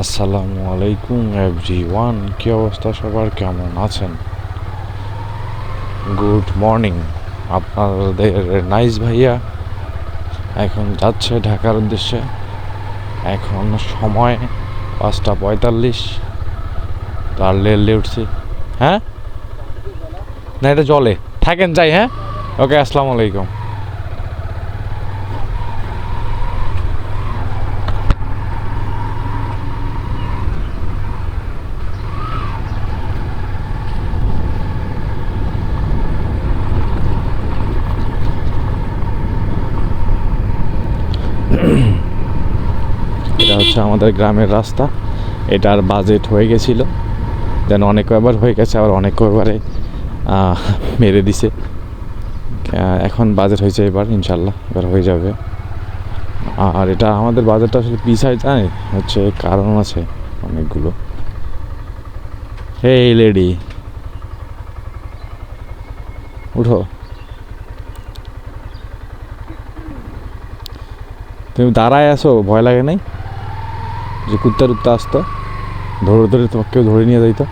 আসসালামু আলাইকুম every one কী অবস্থা? সবার কেমন আছেন? গুড মর্নিং আপনাদের নাইস ভাইয়া এখন যাচ্ছে ঢাকার উদ্দেশ্যে। এখন সময় পাঁচটা পঁয়তাল্লিশ। তার লেলে উঠছি। হ্যাঁ? না, এটা জলে। থাকেন যাই হ্যাঁ? ওকে আসসালামু আলাইকুম। হচ্ছে আমাদের গ্রামের রাস্তা। এটার বাজেট হয়ে গেছিল। দেন অনেক কয়বার হয়ে গেছে, আবার অনেক কয়বারে মেরে দিছে। এখন বাজেট হয়েছে এবার, ইনশাল্লাহ, এবার হয়ে যাবে। আর এটা আমাদের বাজারটা আসলে পিছায় যায় হচ্ছে কারণ আছে অনেকগুলো। হে লেডি উঠো। তুমি দাঁড়ায় আছো, ভয় লাগে নাই? যে কুত্তা টুত্তা আসতো, ধরে ধরে তোমাকে কেউ ধরে নিয়ে যাইতো।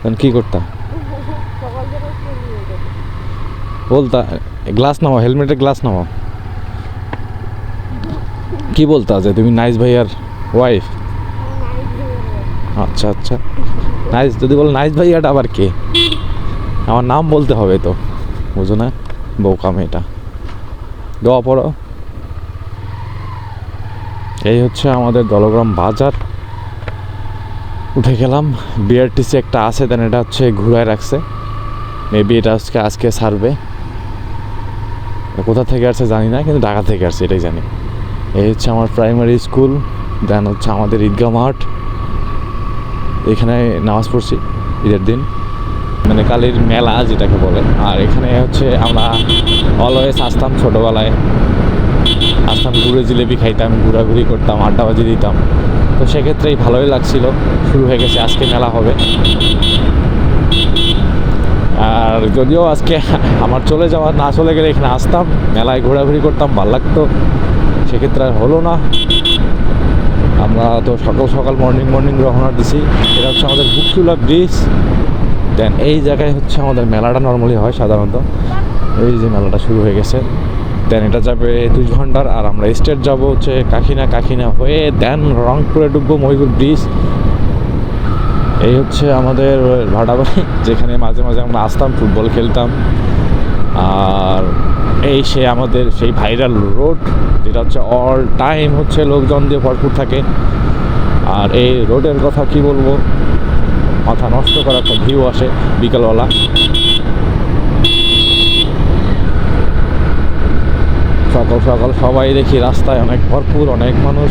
তখন কী করতা? সকাল থেকে স্কুল নিয়ে যাবে বলতা, গ্লাস নামাও, হেলমেটের গ্লাস নামাও। কি বলতা যে তুমি নাইস ভাইয়ার ওয়াইফ আচ্ছা আচ্ছা। নাইস, যদি বলো নাইস ভাইয়াটা আবার কে? আমার নাম বলতে হবে তো। বুঝো না? বউকা মেয়েটা দোয়া পড়ো। এই হচ্ছে আমাদের দলগ্রাম বাজার। উঠে গেলাম। বিআরটিসি একটা আছে দেন এটা হচ্ছে ঘুরায় রাখছে। মেবি এটা আজকে আজকে সারবে কোথা থেকে আসছে জানি না, কিন্তু ঢাকা থেকে আসছে, এটাই জানি। এই হচ্ছে আমার প্রাইমারি স্কুল দেন হচ্ছে আমাদের ঈদগাহ মাঠ। এখানে নামাজ পড়ছি ঈদের দিন। মানে কালীর মেলা যেটাকে বলে। আর এখানে হচ্ছে আমরা অলওয়েজ আসতাম ছোটোবেলায়। আসতাম ঘুরে জিলেবি খাইতাম, ঘোরাঘুরি করতাম আড্ডাবাজি দিতাম। তো সেক্ষেত্রেই ভালোই লাগছিল, শুরু হয়ে গেছে, আজকে মেলা হবে। আর যদিও আজকে আমার চলে যাওয়া না চলে গেলে এখানে আসতাম, মেলায় ঘোরাঘুরি করতাম, ভালো লাগতো। সেক্ষেত্রে আর হলো না। আমরা তো সকাল সকাল মর্নিং মর্নিং রওনা দিছি। এটা হচ্ছে আমাদের বুকচুলা ব্রিজ দেন এই জায়গায় হচ্ছে আমাদের মেলাটা নর্মালি হয় সাধারণত। এই যে মেলাটা শুরু হয়ে গেছে। দেন এটা যাবে দুই ঘণ্টার আর আমরা স্টেট যাব হচ্ছে কাকিনা কাকিনা হয়ে, দেন রংপুরে ডুববো মহিপুর ব্রিজ। এই হচ্ছে আমাদের ভাটাবাড়ি, যেখানে মাঝে মাঝে আমরা আসতাম, ফুটবল খেলতাম। আর এই সে আমাদের সেই ভাইরাল রোড, যেটা হচ্ছে অল টাইম হচ্ছে লোকজন দিয়ে ভরপুর থাকে। আর এই রোডের কথা কি বলব? মাথা নষ্ট করার একটা ভিউ আসে বিকালবেলা। সকাল সকাল সবাই দেখি রাস্তায় অনেক ভরপুর, অনেক মানুষ।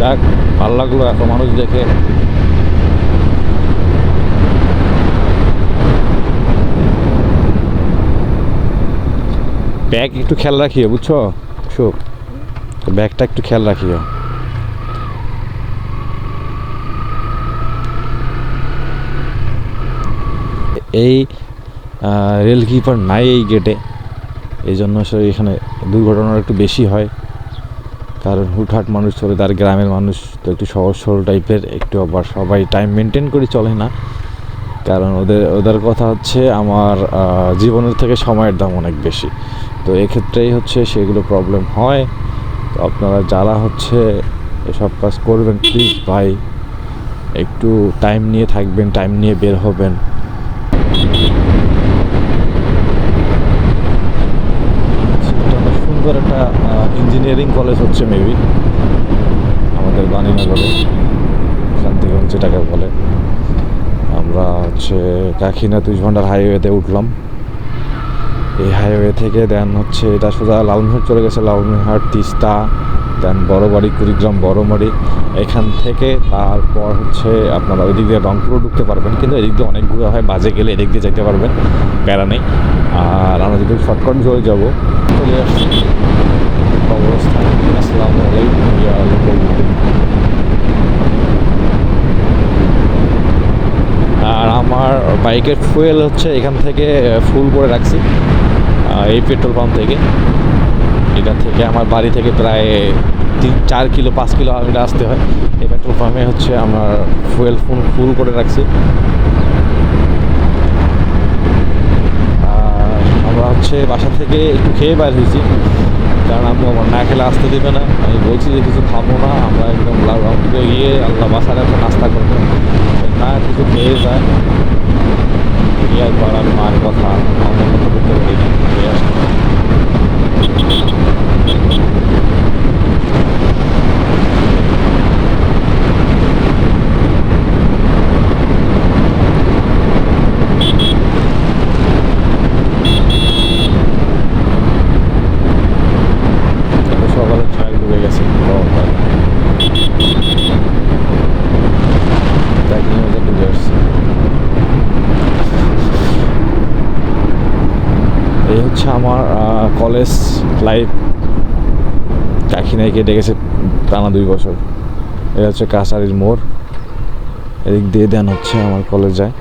যাক, ভালো লাগল এত মানুষ দেখে। ব্যাগ একটু খেয়াল রাখিও, বুঝছ? সুখ ব্যাগটা একটু খেয়াল রাখিও। এই রেল কিপার নাই এই গেটে এই জন্য আসলে এখানে দুর্ঘটনা একটু বেশি হয়। কারণ হুটহাট মানুষ চলে, তার গ্রামের মানুষ তো একটু সহজ সরল টাইপের, একটু আবার সবাই টাইম মেনটেন করে চলে না। কারণ ওদের ওদের কথা হচ্ছে আমার জীবনের থেকে সময়ের দাম অনেক বেশি। তো এক্ষেত্রেই হচ্ছে সেগুলো প্রবলেম হয়। তো আপনারা যারা হচ্ছে এসব কাজ করবেন প্লিজ ভাই, একটু টাইম নিয়ে থাকবেন টাইম নিয়ে বের হবেন সেটা অনেক সুন্দর একটা ইঞ্জিনিয়ারিং কলেজ হচ্ছে মেবি আমাদের বাণীনগরে শান্তিগঞ্জ যেটাকে বলে। আমরা হচ্ছে কাকিনা ঘণ্টার হাইওয়েতে উঠলাম। এই হাইওয়ে থেকে দেন হচ্ছে এটা সোজা লালমোহর চলে গেছে লালমোহর তিস্তা দেন বড়বাড়ি, কুড়িগ্রাম বড়মারি এখান থেকে তারপর হচ্ছে আপনারা ওই দিক দিয়ে রংপুরও ঢুকতে পারবেন, কিন্তু এদিক দিয়ে অনেক ঘুরে হয়, বাজে গেলে এদিক দিয়ে যেতে পারবেন প্যারা নেই। আর আমরা যদি শর্টকাট চলে যাব, চলে আসছি। আর আমার বাইকের ফুয়েল হচ্ছে এখান থেকে ফুল করে রাখছি এই পেট্রোল পাম্প থেকে। এটা থেকে আমার বাড়ি থেকে প্রায় তিন, চার কিলো, পাঁচ কিলো এটা আসতে হয়। এই পেট্রোল পাম্পে হচ্ছে আমার ফুয়েল ফুল ফুল করে রাখছি আর আমরা হচ্ছে বাসা থেকে একটু খেয়ে বাইর হয়েছি। কারণ আমি আমার না খেলে আসতে দেবে না। আমি বলছি যে কিছু খাব না, আমরা একদম রাউন্ডে গিয়ে আল্লাহ বাসার একটা নাস্তা করব। না, কিছু খেয়ে যায়। ইয়ার পাড়ার মার কথা, আমার করতে পারি খেয়ে আসতে তারপর সকালে ট্রাক ডুবে গেছে গরমকাল ট্রাকিং মধ্যে ডুবে আসছে এই হচ্ছে আমার কলেজ লাইফ কাকিনাইকে ডেকেছে টানা দুই বছর। এটা হচ্ছে কাছারির মোড়। এদিক দিয়ে দেন হচ্ছে আমার কলেজ যায়।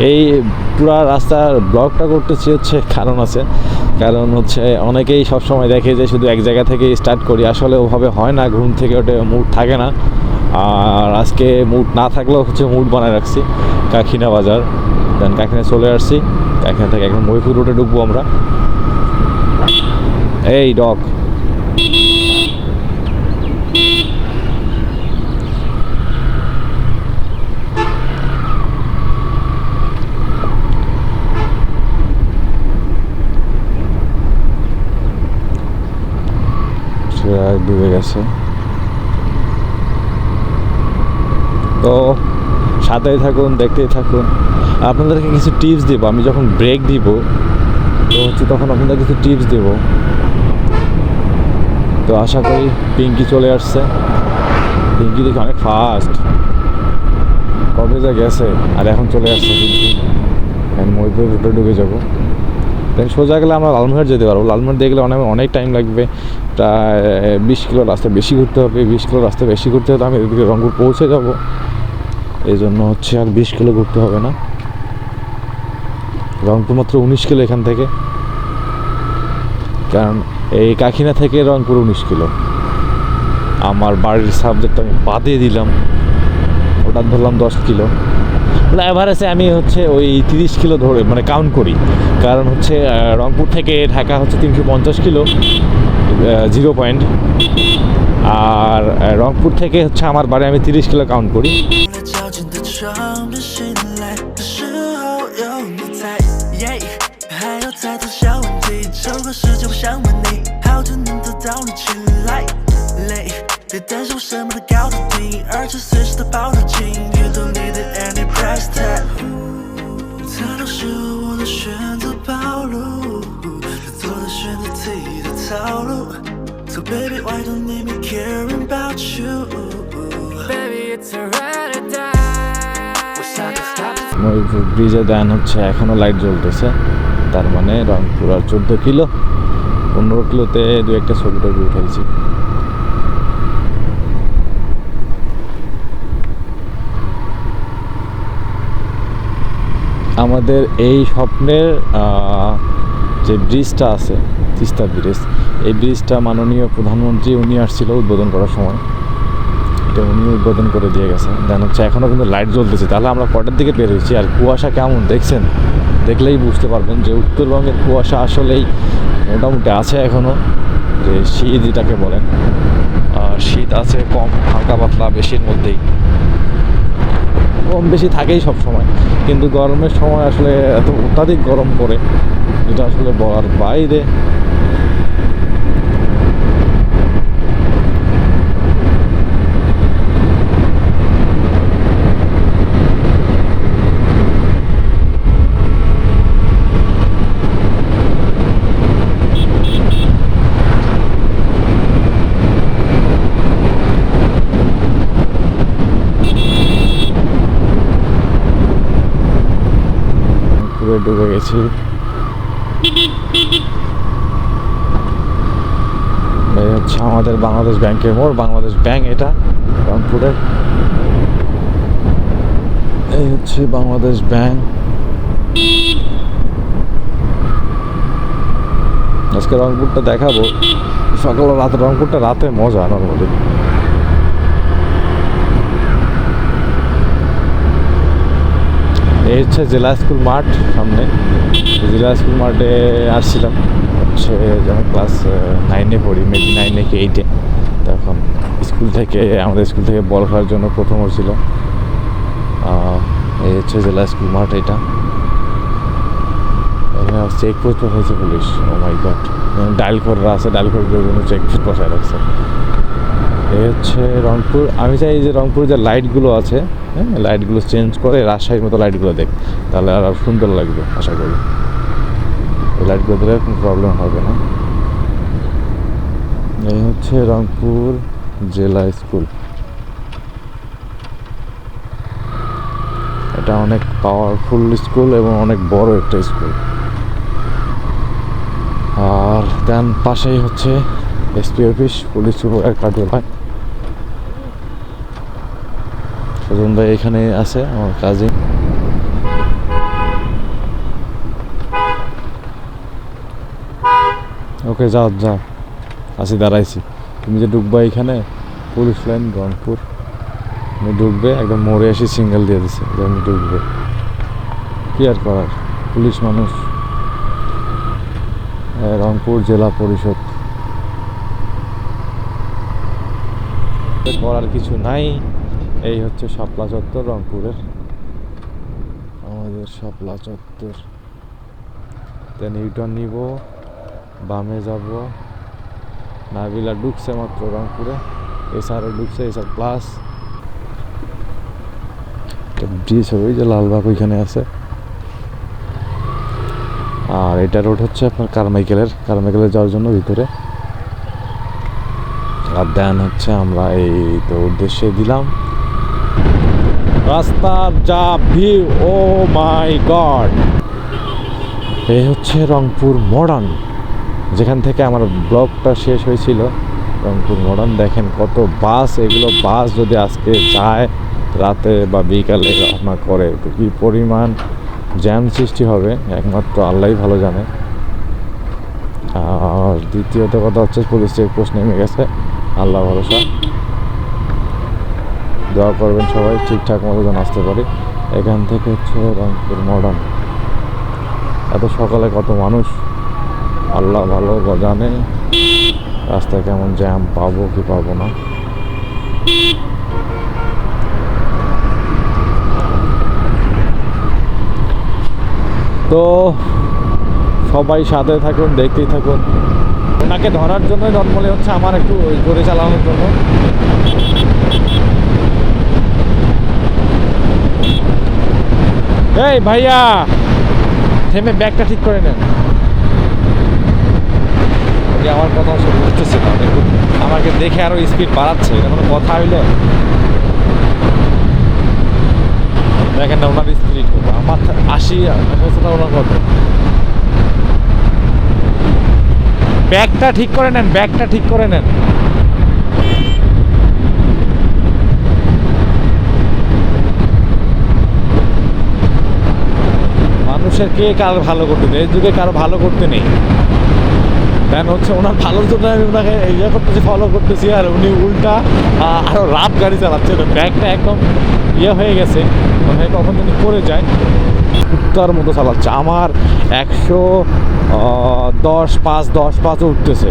এই পুরা রাস্তার ব্লগটা করতেছি হচ্ছে কারণ আছে। কারণ হচ্ছে অনেকেই সব সময় দেখে যে শুধু এক জায়গা থেকে স্টার্ট করি। আসলে ওভাবে হয় না, ঘুম থেকে ওটা মুড থাকে না। আর আজকে মুড না থাকলেও হচ্ছে মুড বানায় রাখছি। কাকিনা বাজার। দেন কাকিনা চলে আসছি। কাকিনা থেকে, এখন মহিপুর রোডে ঢুকবো আমরা। এই ট্রাক ডুবে গেছে। তো সাথেই থাকুন, দেখতেই থাকুন। আপনাদেরকে কিছু টিপস দেব, আমি যখন ব্রেক দিব, তো হচ্ছে তখন আপনাদের কিছু টিপস দেব। তো আশা করি পিঙ্কি চলে আসছে। পিঙ্কি দেখি অনেক ফাস্ট কবে যা গেছে, আর এখন চলে আসছে পিঙ্কি। মহিপুর রুটে ঢুকে যাব। দেন সোজা গেলে আমরা লালমোহর যেতে পারব। লালমোহর দিয়ে গেলে অনেক অনেক টাইম লাগবে। প্রায় বিশ কিলো রাস্তা বেশি ঘুরতে হবে, বিশ কিলো রাস্তা বেশি ঘুরতে হলে আমি এদিকে রংপুর পৌঁছে যাব। এই জন্য হচ্ছে আর বিশ কিলো ঘুরতে হবে না। রংপুর মাত্র উনিশ কিলো এখান থেকে। কারণ এই কাকিনা থেকে রংপুর উনিশ কিলো। আমার বাড়ির সাবজেক্ট আমি বাদে দিলাম। ওটা ধরলাম দশ কিলো। এভারেজে আমি হচ্ছে ওই তিরিশ কিলো ধরে মানে কাউন্ট করি। কারণ হচ্ছে রংপুর থেকে ঢাকা হচ্ছে তিনশো পঞ্চাশ কিলো জিরো পয়েন্ট আর রংপুর থেকে হচ্ছে আমার বাড়ি আমি তিরিশ কিলো কাউন্ট করি। 个世界不想问你，How to 能得到你青睐，累，别担心我什么都搞得定，而且随时都保得紧，You don't need any price tag，它都是我的选择暴露，是做的选择题的套路，So baby why don't let me caring about you？ Baby, it's already done. ময়ূরপুর ব্রিজে দেন হচ্ছে এখনও লাইট জ্বলতেছে তার মানে রংপুর আর চোদ্দ কিলো, পনেরো কিলোতে দু একটা ছবি টবি উঠেছি আমাদের এই স্বপ্নের যে ব্রিজটা আছে, তিস্তা ব্রিজ, এই ব্রিজটা মাননীয় প্রধানমন্ত্রী, উনি আসছিল উদ্বোধন করার সময়। এটা উনি উদ্বোধন করে দিয়ে গেছে। দেন হচ্ছে এখনও কিন্তু লাইট জ্বলতেছে। তাহলে আমরা কটার দিকে বের হয়েছি? আর কুয়াশা কেমন? দেখছেন? দেখলেই বুঝতে পারবেন যে উত্তরবঙ্গের কুয়াশা আসলেই মোটামুটি আছে এখনও যে শীত যেটাকে বলেন শীত আছে কম, হালকা পাতলা বেশির মধ্যেই। কম বেশি থাকেই সব সময় কিন্তু গরমের সময় আসলে এত অত্যাধিক গরম পড়ে, যেটা আসলে বলার বাইরে পুরো গেছি এই হচ্ছে আমাদের বাংলাদেশ ব্যাংকের মোড়, বাংলাদেশ ব্যাংক এটা, রংপুরের। এই হচ্ছে বাংলাদেশ ব্যাংক। আজকে রংপুরটা দেখাবো। সকাল রাতে, রংপুরটা রাতে মজা নর্মালি এই হচ্ছে জেলা স্কুল মাঠ সামনে। জেলা স্কুল মাঠে আসছিলাম। হচ্ছে যখন ক্লাস নাইনে পড়ি মেবি নাইনে কি এইটে তখন স্কুল থেকে, আমাদের স্কুল থেকে বল খেলার জন্য প্রথম হয়েছিল। এই হচ্ছে জেলা স্কুল মাঠ এটা। এখানে চেক পোস্ট হয়েছে police. Oh my god dial করে আছে ডায়াল করে জন্য চেক পোস্ট বসায় রাখছে। এই হচ্ছে রংপুর, আমি চাই যে রংপুর যে লাইটগুলো আছে হ্যাঁ লাইটগুলো চেঞ্জ করে রাজশাহীর মতো লাইটগুলো দেখ, তাহলে আর সুন্দর লাগবে, আশা করি। এই লাইটগুলো দিলে কোনো প্রবলেম হবে না। এই হচ্ছে রংপুর জেলা স্কুল। এটা অনেক পাওয়ারফুল স্কুল এবং অনেক বড় একটা স্কুল। আর দেন পাশেই হচ্ছে এসপি অফিস পুলিশ সুপার কার্যালয়। সজন ভাই এখানে আছে, আমার কাজিন ওকে যাও যাও। আসি, দাঁড়াইছি। তুমি যে ঢুকবা এখানে, পুলিশ লাইন, রংপুর। তুমি ঢুকবে, একদম মোড়ে এসে সিঙ্গেল দিয়ে দিছে তুমি ঢুকবে। কি আর করার? পুলিশ মানুষ। রংপুর জেলা পরিষদ। করার কিছু নাই। এই হচ্ছে শাপলা চত্বর, রংপুরের। আমাদের শাপলা চত্বর। দেন ইউটার্ন নিব, বামে যাব। নাবিলা ঢুকছে মাত্র রংপুরে। এসআরও ঢুকছে, এসআর প্লাস ব্রিজ হবে যে লালবাগ ওইখানে আছে। আর এটা রোড হচ্ছে আপনার কারমাইকেলের। কারমাইকেলের যাওয়ার জন্য ভিতরে। আর দেন হচ্ছে আমরা এই তো উদ্দেশ্যে দিলাম। রাস্তার যা ভিউ, ও মাই গড। এই হচ্ছে রংপুর মডার্ন, যেখান থেকে আমার ব্লগটা শেষ হয়েছিল। রংপুর মডার্ন দেখেন কত বাস, এগুলো বাস যদি আজকে যায়, রাতে বা বিকালে রওনা করে, তো কী পরিমাণ জ্যাম সৃষ্টি হবে, একমাত্র আল্লাহই ভালো জানে। আর দ্বিতীয়ত কথা হচ্ছে পুলিশ চেকপোস্ট নেমে গেছে, আল্লাহ ভরসা। দোয়া করবেন সবাই, ঠিকঠাক মতো যেন আসতে পারি। এখান থেকে হচ্ছে রংপুর মডার্ন। এত সকালে কত মানুষ? আল্লাহ ভালো জানে রাস্তায় কেমন জ্যাম, পাবো কি পাবো না। তো সবাই সাথে থাকুন, দেখতেই থাকুন। ওনাকে ধরার জন্য নর্মালি হচ্ছে, আমার একটু জোরে চালানোর জন্য। এই ভাইয়া থেমে ব্যাগটা ঠিক করে নেন। আমার কথা শুনে বুঝতেছে না দেখুন আমাকে দেখে আরও স্পিড বাড়াচ্ছে এটা কোনো কথা হইল? দেখেন না ওনার স্পিড আমার থা- আশি অথচ ওনার কত? ব্যাগটা ঠিক করে নেন ব্যাগটা ঠিক করে নেন। মানুষের কে কার ভালো করতে নেই এই যুগে কারও ভালো করতে নেই। দেন হচ্ছে ওনার ভালোর জন্য আমি ওনাকে ইয়ে করতেছি ফলো করতেছি আর উনি উল্টা আহ, আরও রাত গাড়ি চালাচ্ছে। তো ব্যাগটা একদম ইয়ে হয়ে গেছে মানে কখন তিনি পড়ে যায়। কুত্তার মতো চালাচ্ছে। আমার একশো দশ পাঁচ দশ পাঁচ উঠতেছে।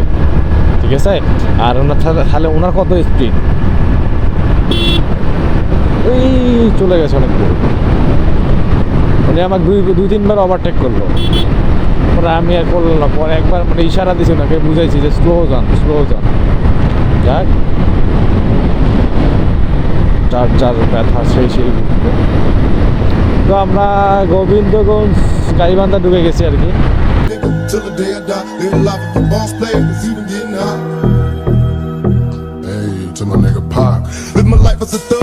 ঠিক আছে? আর ওনার তাহলে- ওনার কত স্পিড এই চলে গেছে অনেক উনি আমাকে দুই দুই, তিনবার ওভারটেক করল। পরে আমি আর করলাম না। পরে একবার মানে ইশারা দিছি ওনাকে, বুঝাইছি যে স্লো যান স্লো যান। যাক। যার যার ব্যথা সেই সেই। তো আমরা গোবিন্দগঞ্জ, গাইবান্ধা ঢুকে গেছি আর কি. Live my life as a thug.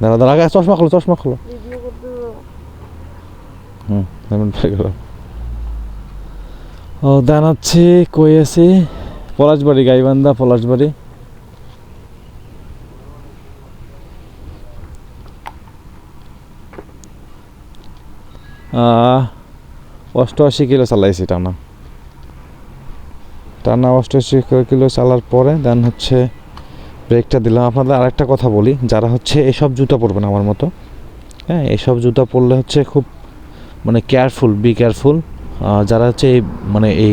দাঁড়া দাঁড়া আগে চশমা খোলো চশমা খোলো। ভিডিও করতে হুম হেলমেট ও দাঁড়াচ্ছি কই আছি? পলাশবাড়ি গাইবান্ধা পলাশবাড়ি। অষ্টআশি কিলো চালাইছি টানা। টানা অষ্টআশি কিলো চালার পরে দেন হচ্ছে ব্রেকটা দিলাম। আপনাদের আরেকটা কথা বলি। যারা হচ্ছে এসব জুতা পরবেন আমার মতো হ্যাঁ এসব জুতা পরলে হচ্ছে খুব মানে কেয়ারফুল বি কেয়ারফুল যারা হচ্ছে এই মানে এই,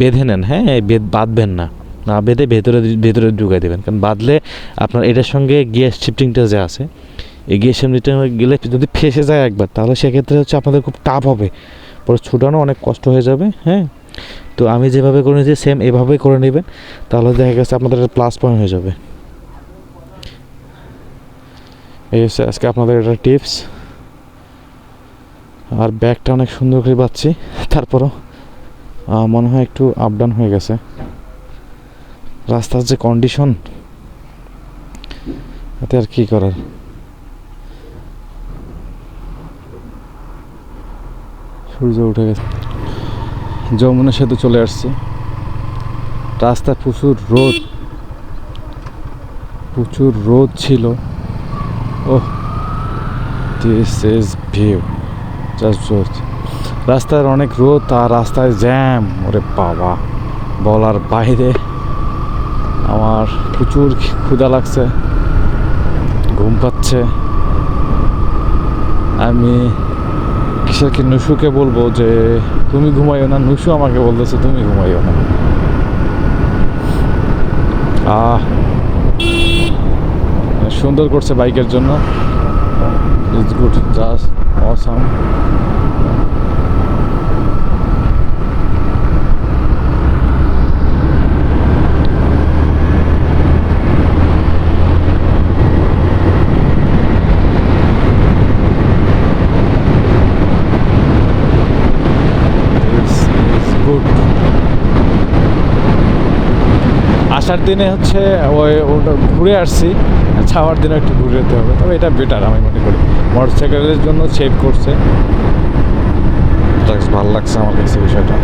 বেঁধে নেন হ্যাঁ এই বাঁধবেন না। না বেঁধে ভেতরে ভেতরে ঢুকাই দেবেন। কারণ বাঁধলে আপনার এটার সঙ্গে গিয়ার শিফটিংটা যে আছে, এই গিয়ার শিফটিংটা গেলে যদি ফেসে যায় একবার, তাহলে সেক্ষেত্রে হচ্ছে আপনাদের খুব টাফ হবে। পরে ছুটানো অনেক কষ্ট হয়ে যাবে হ্যাঁ। তো আমি যেভাবে করে নিয়েছি সেম এভাবেই করে নেবেন, তাহলে দেখা গেছে আপনাদের প্লাস পয়েন্ট হয়ে যাবে। এই হচ্ছে আজকে আপনাদের একটা টিপস আর ব্যাগটা অনেক সুন্দর করে পাচ্ছি, তারপরও মনে হয় একটু আপ ডাউন হয়ে গেছে। রাস্তার যে কন্ডিশন তাতে আর কি করার? সূর্য উঠে গেছে। যমুনা সেতু চলে আসছি। রাস্তায় প্রচুর রোদ। প্রচুর রোদ ছিল। Oh this is view just রোদ রাস্তার অনেক রোদ আর রাস্তায় জ্যাম ওরে বাবা, বলার বাইরে আমার প্রচুর ক্ষুধা লাগছে। ঘুম পাচ্ছে। আমি কিসের কি নুসুকে বলব যে তুমি ঘুমাইও না, নুসু আমাকে বলতেছে, তুমি ঘুমাইও না। আহ। সুন্দর করছে বাইকের জন্য। It's good just awesome good আসার দিনে হচ্ছে ওই ওটা ঘুরে আসছি, ছাওয়ার দিনে একটু ঘুরে যেতে হবে, তবে এটা বেটার আমি মনে করি। মোটর সাইকেলের জন্য সেভ করছে। ভালো লাগছে আমার কাছে বিষয়টা।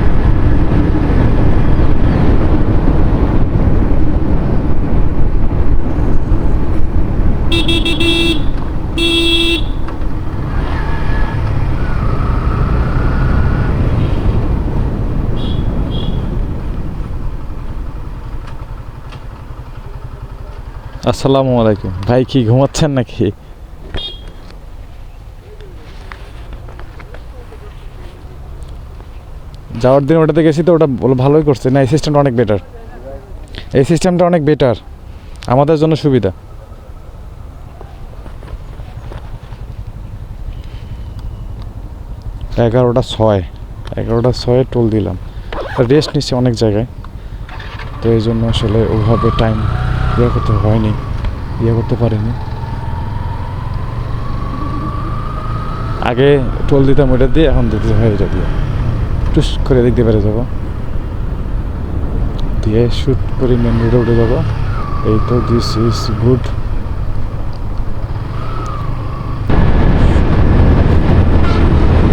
আসসালামু আলাইকুম। ভাই, কি ঘুমাচ্ছেন নাকি? যাওয়ার দিন ওটাতে গেছি তো, ওটা ভালোই করছে। না, এই সিস্টেমটা অনেক বেটার এই সিস্টেমটা অনেক বেটার আমাদের জন্য সুবিধা। এগারোটা ছয়। এগারোটা ছয়ে টোল দিলাম। রেস্ট নিচ্ছি অনেক জায়গায়। তো এই জন্য আসলে ওভাবে টাইম ইয়ে করতে হয়নি। ইয়ে করতে পারিনি। আগে টোল দিতাম ওটা দিয়ে, এখন দিতে হয় এটা দিয়ে। টুস করে দেখতে পেরে যাব। দিয়ে শ্যুট করে মেন রোডে উঠে যাব। এই তো দিস ইজ গুড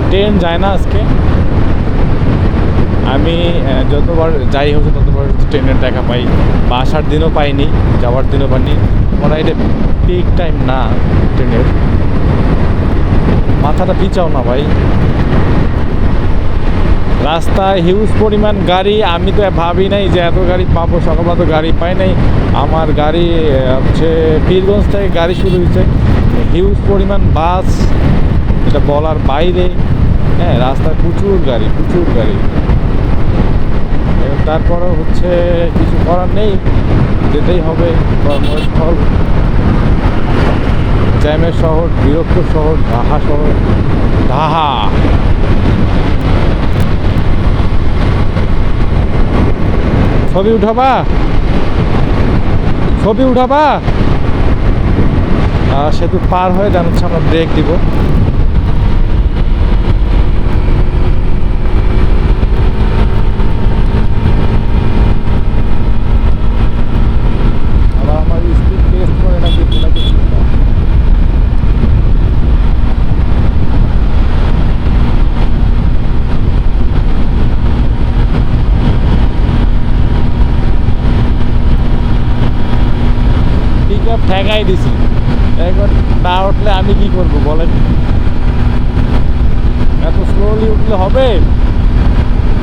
ট্রেন যায় না আজকে। আমি যতবার যাই হচ্ছে ততবার ট্রেনের দেখা পাই। বা আসার দিনও পাইনি, যাওয়ার দিনও পাইনি। মনে হয় এটা পিক টাইম না ট্রেনের। মাথাটা পিচাও না ভাই। রাস্তায় হিউজ পরিমাণ গাড়ি, আমি তো ভাবি নাই যে এত গাড়ি পাবো, সকালবেলা তো গাড়ি পাই নাই। আমার গাড়ি হচ্ছে পীরগঞ্জ থেকে গাড়ি শুরু হয়েছে। হিউজ পরিমাণ বাস এটা বলার বাইরে। হ্যাঁ রাস্তায় প্রচুর গাড়ি প্রচুর গাড়ি। তারপরেও হচ্ছে কিছু করার নেই, যেতেই হবে কর্মস্থল। জ্যামের শহর, বিরক্ত শহর, ঢাহা শহর। ঢাহা। ছবি উঠাবা? ছবি উঠাবা? সেতু পার হয়ে হচ্ছে আমরা ব্রেক দিব আবার আমার স্পিড টেস্ট করে নাকি নাকি ঠেকাই দিছি। এখন না উঠলে আমি কি করব বলেন? এত স্লোলি উঠলে হবে?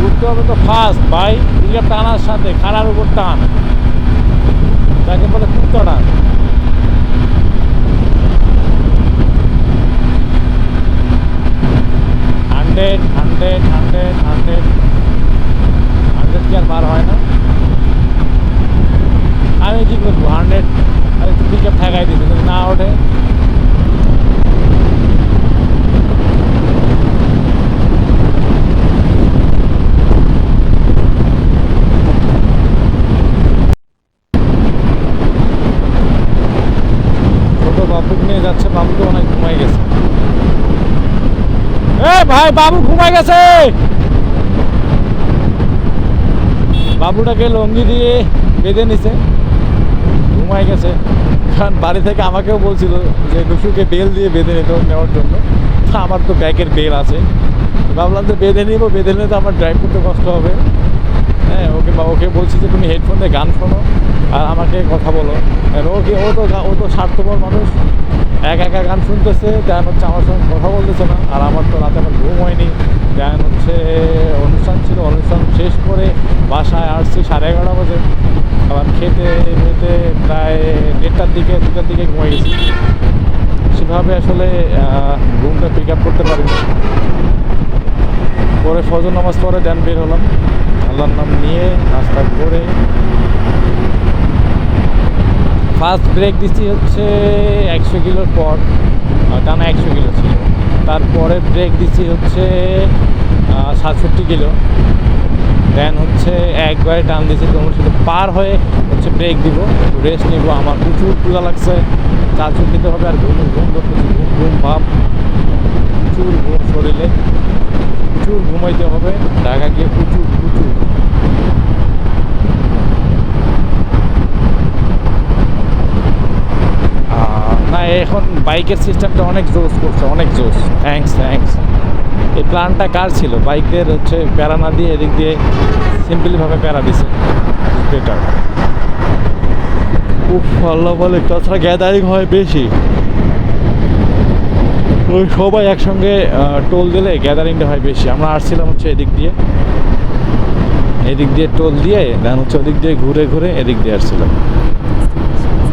উঠতে হবে তো ফাস্ট ভাই। দিকে টানার সাথে, খাড়ার উপর টান। তাকে বলে কুত্ত টান hundred hundred hundred hundred. Hundred কি আর বার হয় না? আমি কি করব? হান্ড্রেড পিক আপ ঠেকাই দিচ্ছি যদি না ওঠে। যাচ্ছে অনেক ঘুমাই গেছে। এ ভাই, বাবু ঘুমাই গেছে! বাবুটাকে লঙ্গি দিয়ে বেঁধে নিছে। ঘুমাই গেছে। কারণ বাড়ি থেকে আমাকেও বলছিল যে নুসুকে বেল দিয়ে বেঁধে নিতে নেওয়ার জন্য। আমার তো ব্যাগের বেল আছে। ভাবলাম যে বেঁধে নিবো, বেঁধে নিলে তো আমার ড্রাইভ করতে কষ্ট হবে। হ্যাঁ ওকে বা, ওকে বলছি যে তুমি হেডফোন গান শোনো আর আমাকে কথা বলো। আর ও কি, ও তো ও তো স্বার্থপর মানুষ। এক একা গান শুনতেছে দেন হচ্ছে আমার সঙ্গে কথা বলতেছে না। আর আমার তো রাতে আমার ঘুম হয়নি। দেন হচ্ছে অনুষ্ঠান ছিল, অনুষ্ঠান শেষ করে বাসায় আসছি সাড়ে এগারোটা বাজে। আবার খেতে খেতে প্রায় দেড়টার দিকে, দুটার দিকে ঘুমিয়ে গেছি। সেভাবে আসলে ঘুমটা পিক আপ করতে পারিনি। পরে ফজর নামাজ পরে দেন বের হলাম। আল্লাহর নাম নিয়ে নাস্তা করে ফার্স্ট ব্রেক দিচ্ছি হচ্ছে একশো কিলোর পর। টানা একশো কিলো ছিল। তারপরে ব্রেক দিচ্ছি হচ্ছে সাতষট্টি কিলো। দেন হচ্ছে একবারে টান দিচ্ছি তোমার সাথে। পার হয়ে হচ্ছে ব্রেক দিব। রেস্ট নিব। আমার প্রচুর পূজা লাগছে। চাচু খেতে হবে আর ঘুম ঘুম করতেছি ঘুম ঘুম ভাব। প্রচুর ঘুম শরীরে। প্রচুর ঘুমাইতে হবে। ঢাকা গিয়ে প্রচুর প্রচুর। না, এখন বাইকের সিস্টেমটা অনেক জোস করছে। অনেক জোস। থ্যাঙ্কস থ্যাঙ্কস এই প্ল্যানটা কার ছিল? বাইকদের হচ্ছে প্যারা না দিয়ে এদিক দিয়ে সিম্পলিভাবে প্যারা দিছে। খুব আল্লাহ বলে, তাছাড়া গ্যাদারিং হয় বেশি। ওই সবাই একসঙ্গে টোল দিলে গ্যাদারিংটা হয় বেশি। আমরা আসছিলাম হচ্ছে এদিক দিয়ে। এদিক দিয়ে টোল দিয়ে দেন হচ্ছে ওদিক দিয়ে ঘুরে ঘুরে এদিক দিয়ে আসছিলাম।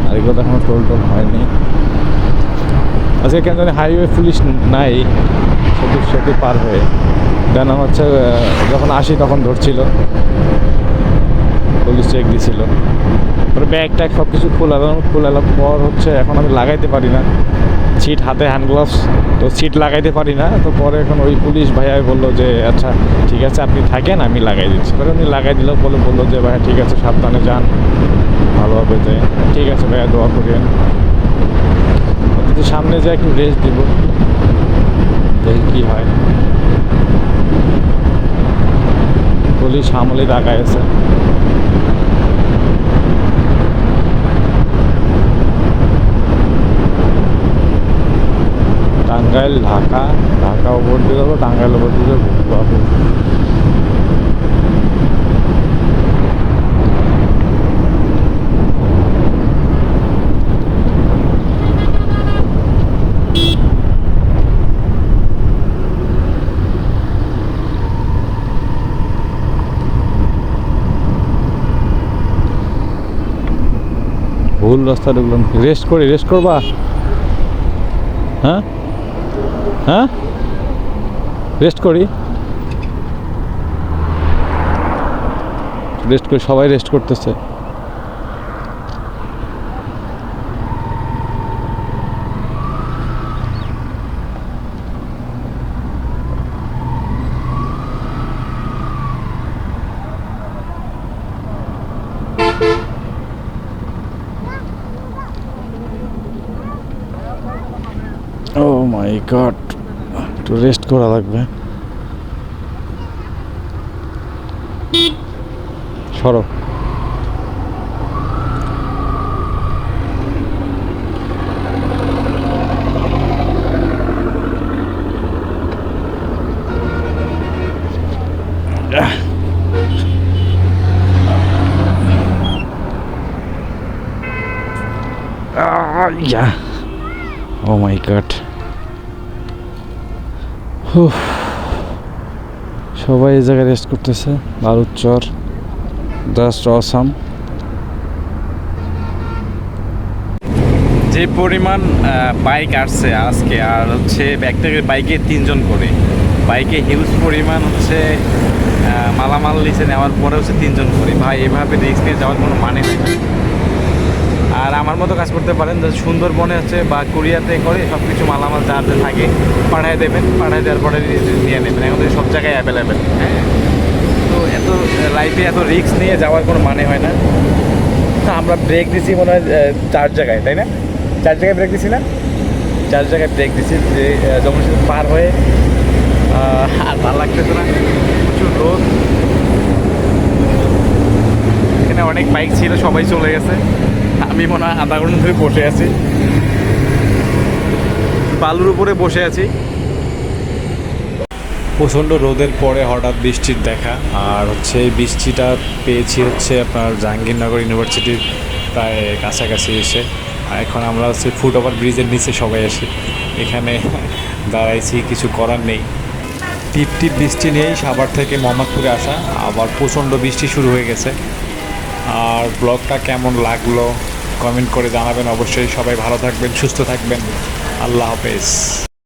আর এগুলো তো এখনও টোল টোল হয়নি। আজকে কেন জানি হাইওয়ে পুলিশ নাই। সেতু সেতু পার হয়ে দেন হচ্ছে যখন আসি তখন ধরছিল। পুলিশ চেক দিছিল। পরে ব্যাগ ট্যাগ সব কিছু খোলালাম খোলালাম পর হচ্ছে এখন আমি লাগাইতে পারি না। সিট হাতে হ্যান্ড গ্লাভস তো সিট লাগাইতে পারি না। তো পরে এখন ওই পুলিশ ভাইয়া বলল যে আচ্ছা ঠিক আছে, আপনি থাকেন, আমি লাগাই দিচ্ছি। পরে উনি লাগাই দিল, বলে বলল যে, ভাইয়া, ঠিক আছে, সাবধানে যান, ভালোভাবে যে ঠিক আছে, ভাইয়া, দোয়া করিয়েন। সামনে যে একটু রেস্ট দিব। দেখি কি হয়। পুলিশ আমলে তাকায় আছে টাঙ্গাইল, ঢাকা ঢাকা ওপর দিয়ে যাব, টাঙ্গাইল ওপর দিয়ে যাব। ভুল রাস্তা ঢুকলাম রেস্ট করি রেস্ট করবা? হ্যাঁ? হ্যাঁ? রেস্ট করি। রেস্ট করি, সবাই রেস্ট করতেছে ও মাই গড একটু রেস্ট করা লাগবে। সরো। আহ উফ, সবাই এই জায়গায় রেস্ট করতেছে। বালুচর জাস্ট অসাম যে পরিমাণ বাইক আসছে আজকে, আর হচ্ছে একটা বাইকে তিনজন করে। বাইকে হিউজ পরিমাণ হচ্ছে মালামাল নিচে নেওয়ার পরে হচ্ছে তিনজন করে। ভাই, এভাবে রিস্ক নিয়ে যাওয়ার কোনো মানে নেই। আর আমার মতো কাজ করতে পারেন, যে সুন্দরবনে হচ্ছে বা কুরিয়াতে করে সব কিছু মালামাল যার যা থাকে পাঠায় দেবেন, পাঠায় দেওয়ার পরে নিয়ে- নেবেন। এখন সব জায়গায় অ্যাভেলেবেল হ্যাঁ? তো এত লাইফে এত রিস্ক নিয়ে যাওয়ার কোনো মানে হয় না। আমরা ব্রেক দিছি মনে হয় চার জায়গায়, তাই না? চার জায়গায় ব্রেক দিছি না? চার জায়গায় ব্রেক দিছি যে যখন সেটা পার হয়ে আর ভালো লাগতেছে না, প্রচুর রোদ। এখানে অনেক বাইক ছিল, সবাই চলে গেছে। আমি মনে হয় আধা ঘণ্টা ধরে বসে আছি। বালুর উপরে বসে আছি। প্রচণ্ড রোদের পরে হঠাৎ বৃষ্টির দেখা। আর হচ্ছে এই বৃষ্টিটা পেয়েছি হচ্ছে আপনার জাহাঙ্গীরনগর ইউনিভার্সিটির প্রায় কাছাকাছি এসে। আর এখন আমরা হচ্ছে ফুট ওভার ব্রিজের নিচে সবাই আসি এখানে দাঁড়াইছি, কিছু করার নেই। টিপ টিপ বৃষ্টি নেই সাভার থেকে মোহাম্মদপুরে আসা। আবার প্রচণ্ড বৃষ্টি শুরু হয়ে গেছে। আর ব্লগটা কেমন লাগল? কমেন্ট করে জানাবেন। অবশ্যই সবাই ভালো থাকবেন, সুস্থ থাকবেন। আল্লাহ হাফেজ।